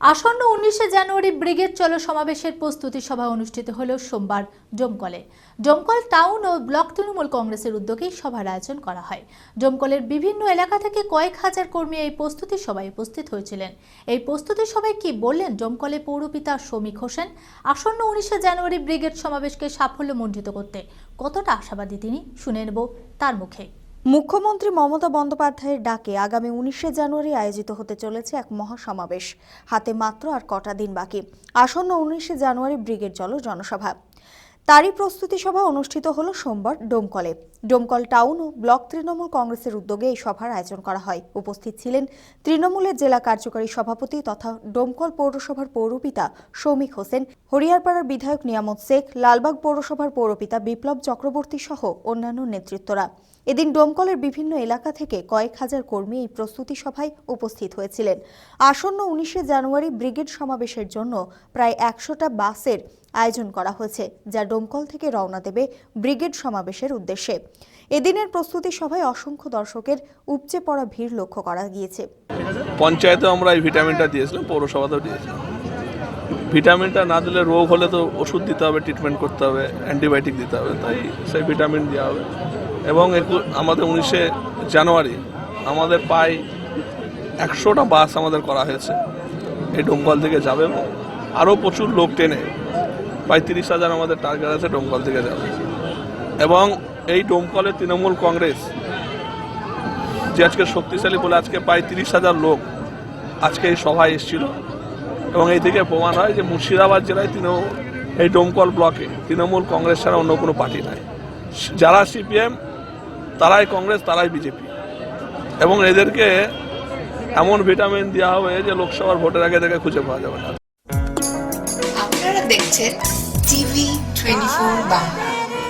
আসন্ন উনিশে জানুয়ারি ব্রিগেড চলো সমাবেশের প্রস্তুতি সভা অনুষ্ঠিত হল সোমবার জমকলে। জমকল টাউন ও ব্লক তৃণমূল কংগ্রেসের উদ্যোগে সভার আয়োজন করা হয়। জমকলের বিভিন্ন এলাকা থেকে কয়েক হাজার কর্মী এই প্রস্তুতি সভায় উপস্থিত হয়েছিলেন। এই প্রস্তুতি সভায় কি বললেন ডোমকলে পৌরপিতা শ্রমিক হোসেন? আসন্ন উনিশে জানুয়ারি ব্রিগেড সমাবেশকে সাফল্যমণ্ডিত করতে কতটা আশাবাদী তিনি শুনে নেব তার মুখে। মুখ্যমন্ত্রী মমতা বন্দ্যোপাধ্যায়ের ডাকে আগামী উনিশে জানুয়ারি আয়োজিত হতে চলেছে এক মহাসমাবেশ। হাতে মাত্র আর কটা দিন বাকি। আসন্ন উনিশে জানুয়ারি ব্রিগেড চলো জনসভা। তারই প্রস্তুতি সভা অনুষ্ঠিত হল সোমবার ডোমকলে। ডোমকল টাউন ও ব্লক তৃণমূল কংগ্রেসের উদ্যোগে এই সভার আয়োজন করা হয়। উপস্থিত ছিলেন তৃণমূলের জেলা কার্যকারী সভাপতি তথা ডোমকল পৌরসভার পৌরপিতা সৌমিক হোসেন, হরিয়ারপাড়ার বিধায়ক নিয়ামত শেখ, লালবাগ পৌরসভার পৌরপিতা বিপ্লব চক্রবর্তী সহ অন্যান্য নেতৃত্বরা। এদিন ডোমকলের বিভিন্ন এলাকা থেকে কয়েক হাজার কর্মী এই প্রস্তুতি সভায় উপস্থিত হয়েছিলেন। আসন্ন উনিশে জানুয়ারি ব্রিগেড সমাবেশের জন্য প্রায় একশোটা বাসের আয়োজন করা হয়েছে, যা ডোমকল থেকে রওনা দেবে ব্রিগেড সমাবেশের উদ্দেশ্যে। এদিনের প্রস্তুতি সভায় অসংখ্য দর্শকের উপচে পড়া ভিড় লক্ষ্য করা গিয়েছে। পঞ্চায়েতে আমরা এই ভিটামিনটা দিয়েছিলাম, পৌরসভাতেও দিয়েছিলাম। ভিটামিনটা না দিলে রোগ হলে তো ওষুধ দিতে হবে ট্রিটমেন্ট করতে হবে অ্যান্টিবায়োটিক দিতে হবে, তাই সেই ভিটামিন দেওয়া হবে। এবং আমাদের উনিশে জানুয়ারি আমাদের প্রায় একশোটা বাস আমাদের করা হয়েছে। এই ডোমকল থেকে যাবে এবং আরও প্রচুর লোক টেনে, প্রায় তিরিশ হাজার আমাদের টার্গেট আছে ডোমকল থেকে যাবে। এবং এই ডোমকলের তৃণমূল কংগ্রেস, যে আজকে শক্তিশালী বলে আজকে প্রায় তিরিশ হাজার লোক আজকে এই সভায় এসেছিল। এবং এই থেকে প্রমাণ হয় যে মুর্শিদাবাদ জেলায় তৃণমূল এই ডোমকল ব্লকে তৃণমূল কংগ্রেস ছাড়া অন্য কোনো পার্টি নাই। যারা সিপিএম, তারাই কংগ্রেস, তারাই বিজেপি। এবং এদেরকে এমন ভিটামিন দেওয়া হবে যে লোকসভার ভোটের আগে থেকে খুঁজে পাওয়া যাবে না। আপনারা দেখছেন TV twenty four Bangla.